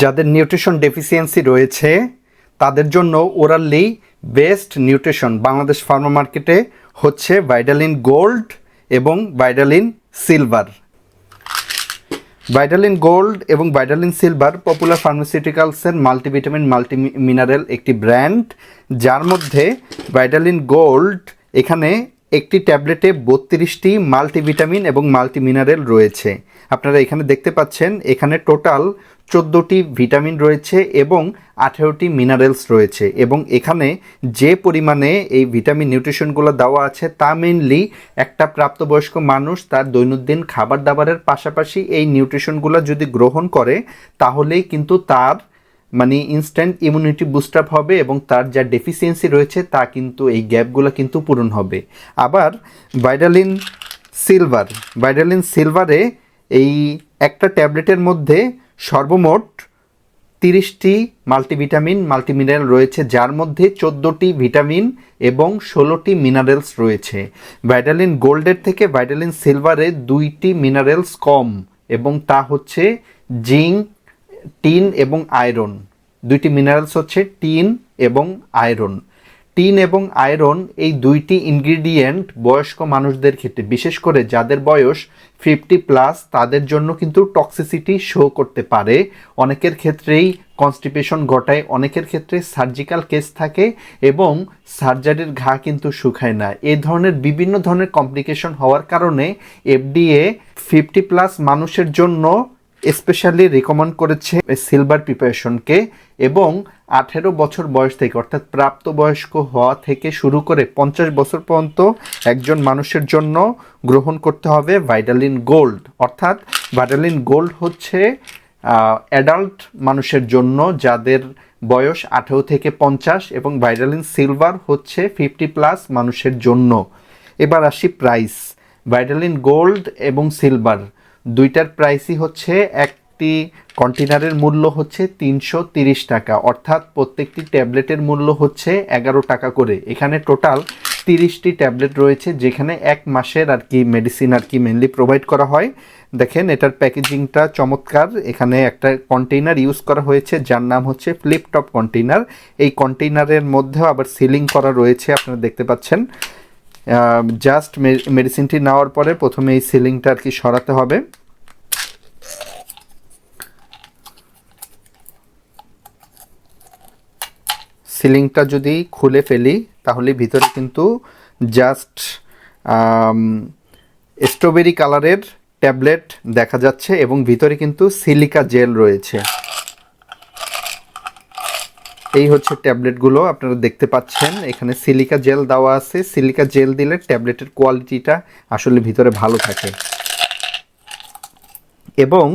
যাদের nutrition deficiency রয়েছে, তাদের জন্য orally best nutrition Bangladesh pharma মার্কেটে হচ্ছে ভাইডালিন গোল্ড এবং ভাইডালিন সিলভার। ভাইটালিন গোল্ড এবং ভাইটালিন সিলভার পপুলার ফার্মাসিউটিক্যালসের মাল্টিভিটামিন মাল্টি মিনারেল একটি ব্র্যান্ড, যার মধ্যে ভাইটালিন গোল্ড এখানে একটি ট্যাবলেটে বত্রিশটি মাল্টিভিটামিন এবং মাল্টি মিনারেল রয়েছে। আপনারা এখানে দেখতে পাচ্ছেন, এখানে টোটাল চোদ্দোটি ভিটামিন রয়েছে এবং আঠেরোটি মিনারেলস রয়েছে এবং এখানে যে পরিমাণে এই ভিটামিন নিউট্রিশনগুলো দেওয়া আছে তা মেনলি একটা প্রাপ্তবয়স্ক মানুষ তার দৈনন্দিন খাবার দাবারের পাশাপাশি এই নিউট্রিশনগুলো যদি গ্রহণ করে, তাহলেই কিন্তু তার মানে ইনস্ট্যান্ট ইমিউনিটি বুস্ট আপ হবে এবং তার যা ডেফিসিয়েন্সি রয়েছে তা কিন্তু এই গ্যাপগুলো কিন্তু পূরণ হবে। আবার ভাইডালিন সিলভার ভাইডালিন সিলভারে এই একটা ট্যাবলেটের মধ্যে সর্বমোট তিরিশটি মাল্টিভিটামিন, মাল্টিমিনারেল রয়েছে, যার মধ্যে চোদ্দোটি ভিটামিন এবং ষোলোটি মিনারেলস রয়েছে। ভাইটালিন গোল্ডের থেকে ভাইটালিন সিলভারে দুইটি মিনারেলস কম, এবং তা হচ্ছে জিঙ্ক, টিন এবং আয়রন। দুইটি মিনারেলস হচ্ছে টিন এবং আয়রন। টিন এবং আয়রন এই দুইটি ইনগ্রিডিয়েন্ট বয়স্ক মানুষদের ক্ষেত্রে, বিশেষ করে যাদের বয়স ফিফটি প্লাস, তাদের জন্য কিন্তু টক্সিসিটি শো করতে পারে। অনেকের ক্ষেত্রেই কনস্টিপেশন ঘটায়, অনেকের ক্ষেত্রে সার্জিক্যাল কেস থাকে এবং সার্জারির ঘা কিন্তু শুকায় না। এ ধরনের বিভিন্ন ধরনের কমপ্লিকেশন হওয়ার কারণে এফডিএ ফিফটি প্লাস মানুষের জন্য স্পেশালি রিকমেন্ড করেছে সিলভার প্রিপারেশনকে এবং আঠেরো বছর বয়স থেকে, অর্থাৎ প্রাপ্তবয়স্ক হওয়া থেকে শুরু করে পঞ্চাশ বছর পর্যন্ত একজন মানুষের জন্য গ্রহণ করতে হবে ভাইটালিন গোল্ড। অর্থাৎ ভাইটালিন গোল্ড হচ্ছে অ্যাডাল্ট মানুষের জন্য যাদের বয়স আঠেরো থেকে পঞ্চাশ এবং ভাইটালিন সিলভার হচ্ছে ফিফটি প্লাস মানুষের জন্য। এবার আসি প্রাইস। ভাইটালিন গোল্ড এবং সিলভার। দুইটার প্রাইসই হচ্ছে একটি কন্টেনারের মূল্য হচ্ছে তিনশো তিরিশ টাকা। অর্থাৎ প্রত্যেকটি ট্যাবলেটের মূল্য হচ্ছে এগারো টাকা করে। এখানে টোটাল তিরিশটি ট্যাবলেট রয়েছে, যেখানে এক মাসের আর কি মেডিসিন আর কি মেনলি প্রোভাইড করা হয়। দেখেন, এটার প্যাকেজিংটা চমৎকার। এখানে একটা কন্টেইনার ইউজ করা হয়েছে, যার নাম হচ্ছে ফ্লিপটপ কন্টেইনার এই কন্টেইনারের মধ্যেও আবার সিলিং করা রয়েছে, আপনারা দেখতে পাচ্ছেন। জাস্ট মেডিসিনটি নেওয়ার পরে প্রথমে এই সিলিংটা আর কি সরাতে হবে। সিলিংটা যদি খুলে ফেলি, তাহলে ভিতরে কিন্তু জাস্ট স্ট্রবেরি কালারের ট্যাবলেট দেখা যাচ্ছে এবং ভিতরে কিন্তু সিলিকা জেল রয়েছে। এই হচ্ছে ট্যাবলেটগুলো আপনারা দেখতে পাচ্ছেন। এখানে সিলিকা জেল দেওয়া আছে। সিলিকা জেল দিলে ট্যাবলেটের কোয়ালিটিটা আসলে ভিতরে ভালো থাকে। এবং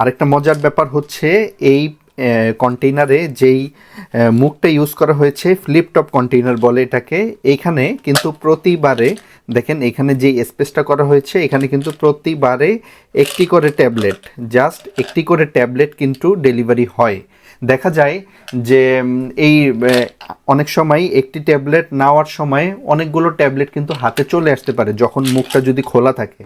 আরেকটা মজার ব্যাপার হচ্ছে, এই কন্টেইনারে যেই মুখটা ইউজ করা হয়েছে ফ্লিপটপ কন্টেইনার বলে এটাকে এইখানে কিন্তু প্রতিবারে, দেখেন এখানে যে স্পেসটা করা হয়েছে, এখানে কিন্তু প্রতিবারে একটি করে ট্যাবলেট জাস্ট একটি করে ট্যাবলেট কিন্তু ডেলিভারি হয়। দেখা যায় যে এই অনেক সময় একটি ট্যাবলেট নেওয়ার সময় অনেকগুলো ট্যাবলেট কিন্তু হাতে চলে আসতে পারে যখন মুখটা যদি খোলা থাকে।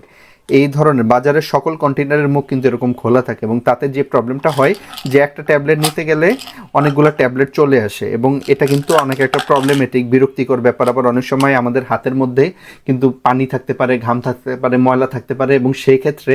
এই ধরনের বাজারের সকল কন্টেনারের মুখ কিন্তু এরকম খোলা থাকে এবং তাতে যে প্রবলেমটা হয় যে একটা ট্যাবলেট নিতে গেলে অনেকগুলো ট্যাবলেট চলে আসে এবং এটা কিন্তু অনেক একটা প্রবলেমেটিক বিরক্তিকর ব্যাপার। আবার অনেক সময় আমাদের হাতের মধ্যে কিন্তু পানি থাকতে পারে, ঘাম থাকতে পারে, ময়লা থাকতে পারে এবং সেই ক্ষেত্রে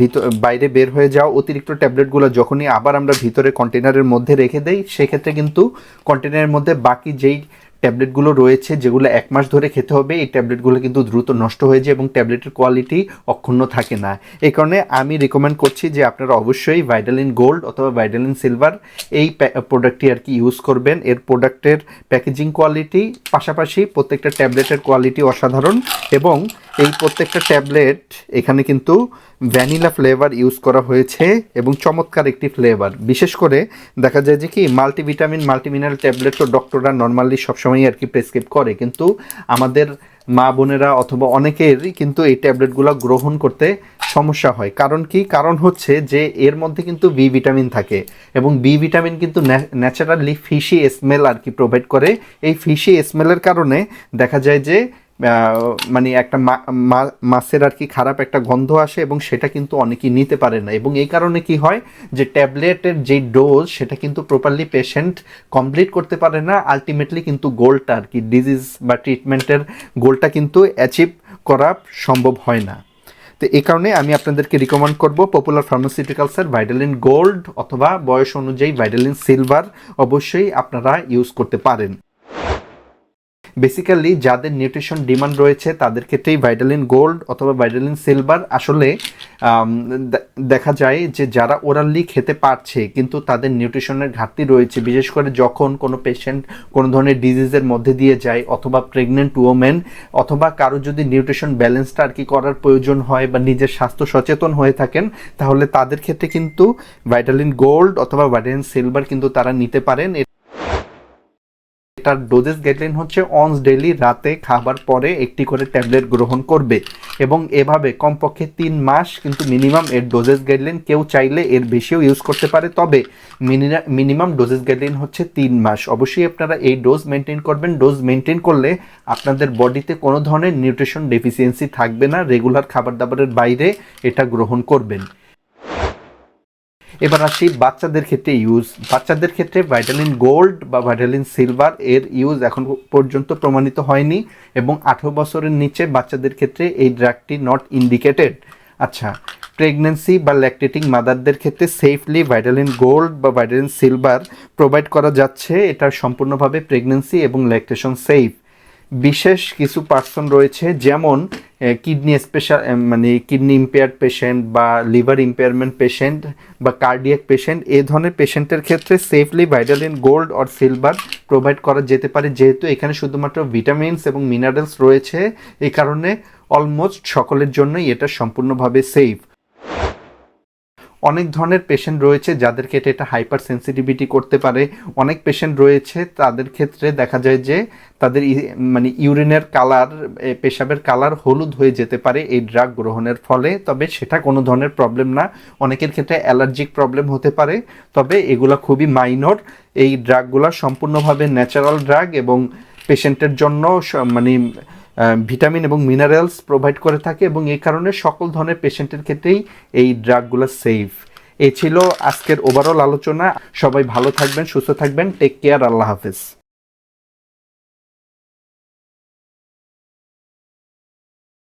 ভিতর, বাইরে বের হয়ে যাওয়া অতিরিক্ত ট্যাবলেটগুলো যখনই আবার আমরা ভিতরে কন্টেনারের মধ্যে রেখে দেই, সেক্ষেত্রে কিন্তু কন্টেনারের মধ্যে বাকি যেই ট্যাবলেটগুলো রয়েছে যেগুলো এক মাস ধরে খেতে হবে, এই ট্যাবলেটগুলো কিন্তু দ্রুত নষ্ট হয়ে যায় এবং ট্যাবলেটের কোয়ালিটি অক্ষুণ্ণ থাকে না। এই কারণে আমি রেকমেন্ড করছি যে আপনারা অবশ্যই ভাইডালিন গোল্ড অথবা ভাইডালিন সিলভার এই প্রোডাক্টটি আর কি ইউজ করবেন। এর প্রোডাক্টের প্যাকেজিং কোয়ালিটি পাশাপাশি প্রত্যেকটা ট্যাবলেটের কোয়ালিটি অসাধারণ এবং এই প্রত্যেকটা ট্যাবলেট এখানে কিন্তু ভ্যানিলা ফ্লেভার ইউজ করা হয়েছে এবং চমৎকার একটি ফ্লেভার। বিশেষ করে দেখা যায় যে কি, মাল্টিভিটামিন, মাল্টিমিনারেল ট্যাবলেট তো ডক্টররা নর্মালি সবসময় আর কি প্রেসক্রিপ করে। কিন্তু আমাদের মা বোনেরা অথবা অনেকেরই কিন্তু এই ট্যাবলেটগুলো গ্রহণ করতে সমস্যা হয়। কারণ কি? কারণ হচ্ছে যে এর মধ্যে কিন্তু বি ভিটামিন থাকে এবং বি ভিটামিন কিন্তু ন্যাচারালি ফিশি স্মেল আর কি প্রোভাইড করে। এই ফিশি স্মেলের কারণে দেখা যায় যে মানে একটা মাছের আর কি খারাপ একটা গন্ধ আসে এবং সেটা কিন্তু অনেকেই নিতে পারে না। এবং এই কারণে কি হয় যে ট্যাবলেটের যে ডোজ সেটা কিন্তু প্রপারলি পেশেন্ট কমপ্লিট করতে পারে না। আলটিমেটলি কিন্তু গোলটা আর কি ডিজিজ বা ট্রিটমেন্টের গোলটা কিন্তু অ্যাচিভ করা সম্ভব হয় না। তো এই কারণে আমি আপনাদেরকে রিকমেন্ড করব পপুলার ফার্মাসিউটিক্যালসের ভাইটালিন গোল্ড অথবা বয়স অনুযায়ী ভাইটালিন সিলভার অবশ্যই আপনারা ইউজ করতে পারেন। বেসিক্যালি যাদের নিউট্রিশন ডিমান্ড রয়েছে, তাদের ক্ষেত্রেই ভাইটালিন গোল্ড অথবা ভাইটালিন সিলভার আসলে দেখা যায় যে যারা ওরালি খেতে পারছে, কিন্তু তাদের নিউট্রিশনের ঘাটতি রয়েছে। বিশেষ করে যখন কোনো পেশেন্ট কোনো ধরনের ডিজিজের মধ্যে দিয়ে যায়, অথবা প্রেগনেন্ট ওমেন অথবা কারও যদি নিউট্রিশন ব্যালেন্সটা আর কি করার প্রয়োজন হয় বা নিজের স্বাস্থ্য সচেতন হয়ে থাকেন, তাহলে তাদের ক্ষেত্রে কিন্তু ভাইটালিন গোল্ড অথবা ভাইটালিন সিলভার কিন্তু তারা নিতে পারেন। এটার ডোজেস গাইডলাইন হচ্ছে অনস ডেইলি রাতে খাবার পরে একটি করে ট্যাবলেট গ্রহণ করবে। এবং এভাবে কমপক্ষে তিন মাস কিন্তু মিনিমাম এর ডোজেস গাইডলাইন কেউ চাইলে এর বেশিও ইউজ করতে পারে। তবে মিনিমাম ডোজেস গাইডলাইন হচ্ছে তিন মাস। অবশ্যই আপনারা এই ডোজ মেনটেন করবেন। ডোজ মেনটেন করলে আপনাদের বডিতে কোনো ধরনের নিউট্রিশন ডেফিসিয়েন্সি থাকবে না। রেগুলার খাবার দাবারের বাইরে এটা গ্রহণ করবেন। এবার আসি বাচ্চাদের ক্ষেত্রে ইউজ বাচ্চাদের ক্ষেত্রে ভাইটালিন গোল্ড বা ভাইটালিন সিলভার এর ইউজ এখন পর্যন্ত প্রমাণিত হয়নি এবং আঠেরো বছরের নিচে বাচ্চাদের ক্ষেত্রে এই ড্রাগটি নট ইন্ডিকেটেড আচ্ছা প্রেগনেন্সি বা ল্যাকটেটিং মাদারদের ক্ষেত্রে সেফলি ভাইটালিন গোল্ড বা ভাইটালিন সিলভার প্রোভাইড করা যাচ্ছে। এটা সম্পূর্ণভাবে প্রেগনেন্সি এবং ল্যাকটেশন সেফ বিশেষ কিছু পার্সন রয়েছে, যেমন কিডনি স্পেশাল মানে কিডনি ইম্পেয়ার্ড পেশেন্ট বা লিভার ইম্পেয়ারমেন্ট পেশেন্ট বা কার্ডিয়াক পেশেন্ট এ ধরনের পেশেন্টের ক্ষেত্রে safely Vitalin gold or silver provide করা যেতে পারে। যেহেতু এখানে শুধুমাত্র ভিটামিনস এবং মিনারেলস রয়েছে এই কারণে অলমোস্ট সকলের জন্যই এটা সম্পূর্ণভাবে সেফ অনেক ধরনের পেশেন্ট রয়েছে যাদের ক্ষেত্রে এটা হাইপার সেন্সিটিভিটি করতে পারে। অনেক পেশেন্ট রয়েছে, তাদের ক্ষেত্রে দেখা যায় যে তাদের মানে ইউরিনের কালার পেশাবের কালার হলুদ হয়ে যেতে পারে এই ড্রাগ গ্রহণের ফলে। তবে সেটা কোনো ধরনের প্রবলেম না। অনেকের ক্ষেত্রে অ্যালার্জিক প্রবলেম হতে পারে। তবে এগুলো খুবই মাইনর এই ড্রাগগুলো সম্পূর্ণভাবে ন্যাচারাল ড্রাগ এবং পেশেন্টের জন্য মানে ভিটামিন এবং মিনারেলস প্রোভাইড করে থাকে এবং এই কারণে সকল ধরনের পেশেন্টের ক্ষেত্রেই এই ড্রাগগুলো সেফ এ ছিল আজকের ওভারঅল আলোচনা। সবাই ভালো থাকবেন, সুস্থ থাকবেন। টেক কেয়ার আল্লাহ হাফেজ।